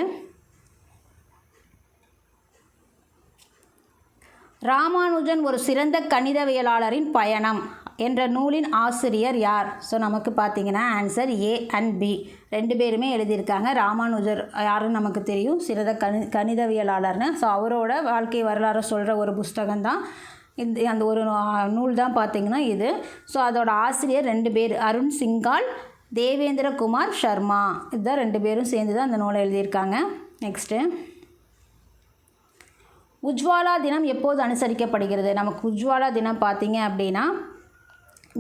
ராமானுஜன் ஒரு சிறந்த கணிதவியலாளரின் பயணம் என்ற நூலின் ஆசிரியர் யார்? ஸோ நமக்கு பார்த்தீங்கன்னா ஆன்சர் ஏ அண்ட் பி ரெண்டு பேருமே எழுதியிருக்காங்க. ராமானுஜர் யாருன்னு நமக்கு தெரியும். சிறந்த கணி கணிதவியலாளர்னு. ஸோ அவரோட வாழ்க்கை வரலாறு சொல்கிற ஒரு புஸ்தகம் தான் இந்த அந்த ஒரு நூ- நூல் தான் பார்த்தீங்கன்னா இது. ஸோ அதோட ஆசிரியர் ரெண்டு பேர் அருண் சிங்கால் தேவேந்திர குமார் சர்மா இதுதான் ரெண்டு பேரும் சேர்ந்து தான் அந்த நூலை எழுதியிருக்காங்க. நெக்ஸ்ட்டு உஜ்வாலா தினம் எப்போது அனுசரிக்கப்படுகிறது? நமக்கு உஜ்வாலா தினம் பார்த்தீங்க அப்படின்னா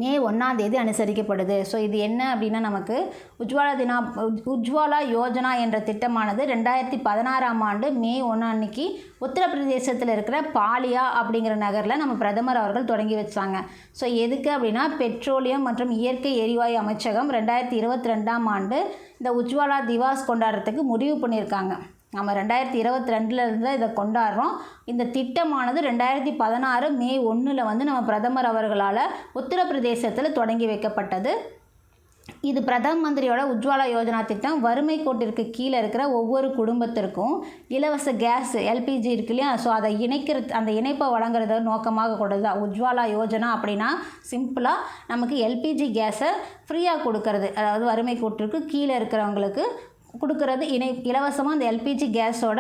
மே ஒன்றாந்தேதி அனுசரிக்கப்படுது. ஸோ இது என்ன அப்படின்னா நமக்கு உஜ்வாலா தினா உஜ்வாலா யோஜனா என்ற திட்டமானது ரெண்டாயிரத்தி பதினாறாம் ஆண்டு மே ஒன்று அன்னைக்கு உத்தரப்பிரதேசத்தில் இருக்கிற பாலியா அப்படிங்கிற நகரில் நம்ம பிரதமர் அவர்கள் தொடங்கி வச்சாங்க. ஸோ எதுக்கு அப்படின்னா பெட்ரோலியம் மற்றும் இயற்கை எரிவாயு அமைச்சகம் ரெண்டாயிரத்தி இருபத்தி ரெண்டாம் ஆண்டு இந்த உஜ்வாலா திவாஸ் கொண்டாடுறதுக்கு முடிவு பண்ணியிருக்காங்க. நம்ம ரெண்டாயிரத்தி இருபத்தி ரெண்டுலேருந்து இதை கொண்டாடுறோம். இந்த திட்டமானது ரெண்டாயிரத்தி பதினாறு மே ஒன்றில் வந்து நம்ம பிரதமர் அவர்களால் உத்தரப்பிரதேசத்தில் தொடங்கி வைக்கப்பட்டது. இது பிரதம மந்திரியோட உஜ்வாலா யோஜனா திட்டம். வறுமை கோட்டிற்கு கீழே இருக்கிற ஒவ்வொரு குடும்பத்திற்கும் இலவச கேஸ் எல்பிஜி இருக்கு இல்லையா? ஸோ அதை இணைக்கிறது அந்த இணைப்பை வழங்குறத நோக்கமாக கொண்டது தான் உஜ்வாலா யோஜனா அப்படின்னா சிம்பிளாக நமக்கு எல்பிஜி கேஸை ஃப்ரீயாக கொடுக்கறது. அதாவது வறுமை கோட்டிற்கு கீழே இருக்கிறவங்களுக்கு கொடுக்கறது இணை இலவசமாக அந்த எல்பிஜி கேஸோட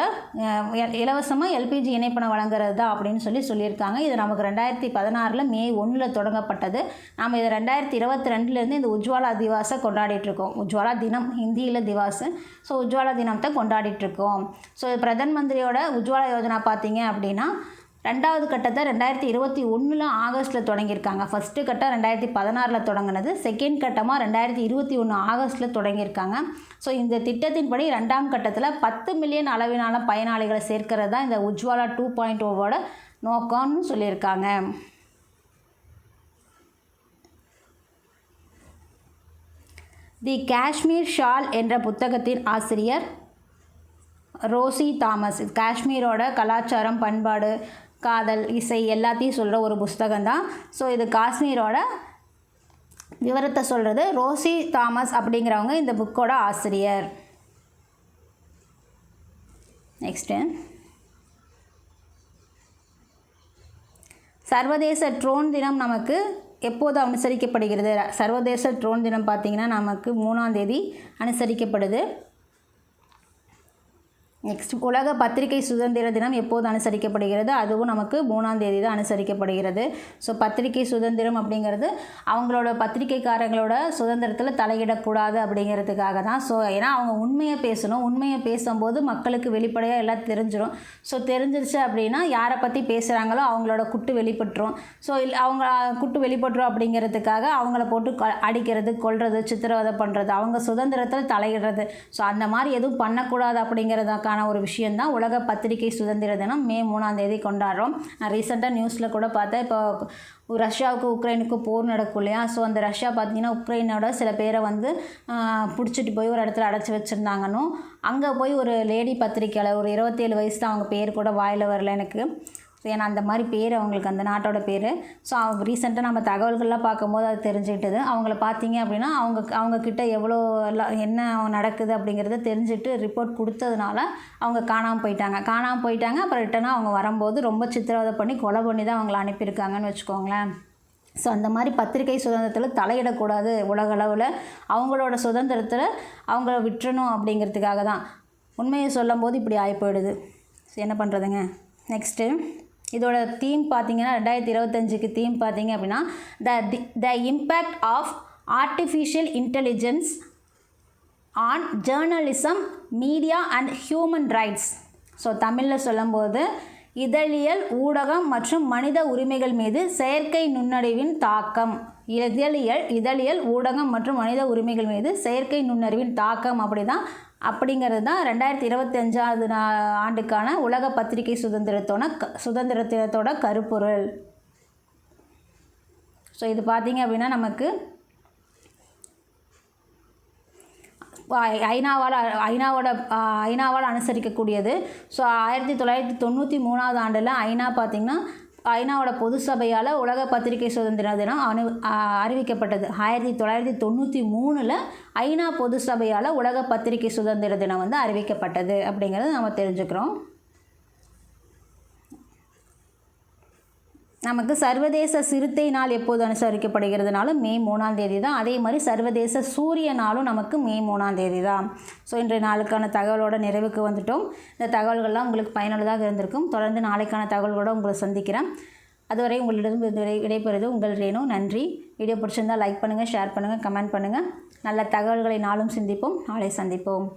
இலவசமாக எல்பிஜி இணைப்பணம் வழங்குறது தான் அப்படின்னு சொல்லி சொல்லியிருக்காங்க. இது நமக்கு ரெண்டாயிரத்தி பதினாறில் மே ஒன்றில் தொடங்கப்பட்டது. நாம் இது ரெண்டாயிரத்தி இருபத்தி ரெண்டுலேருந்து இந்த உஜ்வாலா திவாஸை கொண்டாடிட்டுருக்கோம் உஜ்வாலா தினம் ஹிந்தியில் திவாஸ் ஸோ உஜ்வாலா தினத்தை கொண்டாடிட்டுருக்கோம் ஸோ பிரதான் மந்திரியோட உஜ்வாலா யோஜனா பார்த்தீங்க அப்படின்னா ரெண்டாவது கட்டத்தை ரெண்டாயிரத்தி இருபத்தி ஒன்றில் ஆகஸ்ட்டில் தொடங்கியிருக்காங்க. ஃபஸ்ட்டு கட்டம் ரெண்டாயிரத்தி பதினாறில் தொடங்கினது. செகண்ட் கட்டமாக ரெண்டாயிரத்தி இருபத்தி ஒன்று ஆகஸ்ட்டில் தொடங்கியிருக்காங்க. ஸோ இந்த திட்டத்தின்படி ரெண்டாம் கட்டத்தில் பத்து மில்லியன் அளவிலான பயனாளிகளை சேர்க்கிறது தான் இந்த உஜ்வாலா டூ பாயிண்ட் ஓவோட நோக்கம்னு சொல்லியிருக்காங்க. தி காஷ்மீர் ஷால் என்ற புத்தகத்தின் ஆசிரியர் ரோசி தாமஸ். இது காஷ்மீரோட கலாச்சாரம் பண்பாடு காதல் இசை எல்லாத்தையும் சொல்கிற ஒரு புஸ்தகம் தான் ஸோ இது காஷ்மீரோட விவரத்தை சொல்கிறது ரோசி தாமஸ் அப்படிங்கிறவங்க இந்த புக்கோட ஆசிரியர். நெக்ஸ்ட்டு சர்வதேச ட்ரோன் தினம் நமக்கு எப்போது அனுசரிக்கப்படுகிறது? சர்வதேச ட்ரோன் தினம் பார்த்திங்கன்னா நமக்கு மூணாம் தேதி அனுசரிக்கப்படுது. நெக்ஸ்ட் உலக பத்திரிகை சுதந்திர தினம் எப்போது அனுசரிக்கப்படுகிறது? அதுவும் நமக்கு மூணாம் தேதி தான் அனுசரிக்கப்படுகிறது. ஸோ பத்திரிகை சுதந்திரம் அப்படிங்கிறது அவங்களோட பத்திரிகைக்காரங்களோட சுதந்திரத்தில் தலையிடக்கூடாது அப்படிங்கிறதுக்காக தான் ஸோ ஏன்னா அவங்க உண்மையை பேசணும். உண்மையை பேசும்போது மக்களுக்கு வெளிப்படையாக எல்லாம் தெரிஞ்சிடும் ஸோ தெரிஞ்சிருச்சு அப்படின்னா யாரை பற்றி பேசுகிறாங்களோ அவங்களோட குட்டு வெளிப்பட்டுரும். ஸோ இல்லை அவங்க குட்டு வெளிப்பட்டுரும் அப்படிங்கிறதுக்காக அவங்கள போட்டு க அடிக்கிறது கொல்றது சித்திரவதை பண்ணுறது அவங்க சுதந்திரத்தில் தலையிடுறது. ஸோ அந்த மாதிரி எதுவும் பண்ணக்கூடாது அப்படிங்கிறதுக்கான ஒரு விஷயந்தான் உலக பத்திரிகை சுதந்திர தினம் மே மூணாம் தேதி கொண்டாடுறோம். நான் ரீசெண்டாக நியூஸில் கூட பார்த்தேன். இப்போ ரஷ்யாவுக்கு உக்ரைனுக்கு போர் நடக்கும் இல்லையா? ஸோ அந்த ரஷ்யா பார்த்தீங்கன்னா உக்ரைனோட சில பேரை வந்து பிடிச்சிட்டு போய் ஒரு இடத்துல அடைச்சி வச்சுருந்தாங்கன்னும். அங்கே போய் ஒரு லேடி பத்திரிக்கையாளர் ஒரு இருபத்தேழு வயசு தான் அவங்க பேர் கூட வாயில் வரல எனக்கு. ஸோ ஏன்னா அந்த மாதிரி பேர் அவங்களுக்கு அந்த நாட்டோட பேர். ஸோ அவங்க ரீசெண்டாக நம்ம தகவல்கள்லாம் பார்க்கும்போது அது தெரிஞ்சுக்கிட்டது. அவங்கள பார்த்தீங்க அப்படின்னா அவங்க அவங்கக்கிட்ட எவ்வளோ எல்லாம் என்ன நடக்குது அப்படிங்கிறத தெரிஞ்சுட்டு ரிப்போர்ட் கொடுத்ததுனால அவங்க காணாமல் போயிட்டாங்க. காணாமல் போயிட்டாங்க அப்புறம் ரிட்டனாக அவங்க வரும்போது ரொம்ப சித்திரவதை பண்ணி கொலை பண்ணி தான் அவங்கள அனுப்பியிருக்காங்கன்னு வச்சுக்கோங்களேன். ஸோ அந்த மாதிரி பத்திரிகை சுதந்திரத்தில் தலையிடக்கூடாது உலக அளவில். அவங்களோட சுதந்திரத்தில் அவங்கள விட்டுறணும் அப்படிங்கிறதுக்காக தான். உண்மையை சொல்லும் போது இப்படி ஆகி போயிடுது என்ன பண்ணுறதுங்க நெக்ஸ்ட்டு இதோட தீம் பார்த்தீங்கன்னா ரெண்டாயிரத்தி இருபத்தஞ்சுக்கு தீம் பார்த்தீங்க அப்படின்னா the the impact of artificial intelligence on journalism media and human rights so தமிழில் சொல்லும்போது இதழியல் ஊடகம் மற்றும் மனித உரிமைகள் மீது செயற்கை நுண்ணறிவின் தாக்கம். இதழியல் இதழியல் ஊடகம் மற்றும் மனித உரிமைகள் மீது செயற்கை நுண்ணறிவின் தாக்கம் அப்படி தான் அப்படிங்கிறது தான் ரெண்டாயிரத்தி இருபத்தஞ்சாவது ஆண்டுக்கான உலக பத்திரிகை சுதந்திரத்தோட க சுதந்திரத்தோட கருப்பொருள். ஸோ இது பார்த்திங்க அப்படின்னா நமக்கு ஐநாவால் ஐநாவோட ஐநாவால் அனுசரிக்கக்கூடியது. ஸோ ஆயிரத்தி தொள்ளாயிரத்தி தொண்ணூற்றி மூணாவது ஆண்டில் ஐநா பார்த்திங்கன்னா ஐநாவோட பொது சபையால் உலக பத்திரிகை சுதந்திர தினம் அனு அறிவிக்கப்பட்டது. ஆயிரத்தி தொள்ளாயிரத்தி தொண்ணூற்றி மூணில் ஐநா பொது சபையால் உலக பத்திரிகை சுதந்திர தினம் வந்து அறிவிக்கப்பட்டது அப்படிங்கிறது நம்ம தெரிஞ்சுக்கிறோம். நமக்கு சர்வதேச சிறுத்தை நாள் எப்போது அனுசரிக்கப்படுகிறதுனாலும் மே மூணாம் தேதி தான் அதே மாதிரி சர்வதேச சூரிய நாளும் நமக்கு மே மூணாம் தேதி தான் ஸோ இன்றைய நாளுக்கான தகவலோட நிறைவுக்கு வந்துட்டோம். இந்த தகவல்கள்லாம் உங்களுக்கு பயனுள்ளதாக இருந்திருக்கும். தொடர்ந்து நாளைக்கான தகவல்களோடு உங்களை சந்திக்கிறேன். அதுவரை உங்களிடம் விடைபெறுவது உங்கள் ரேணு. நன்றி. வீடியோ பிடிச்சிருந்தால் லைக் பண்ணுங்கள் ஷேர் பண்ணுங்கள் கமெண்ட் பண்ணுங்கள் நல்ல தகவல்களை நாளும் சிந்திப்போம். நாளை சந்திப்போம்.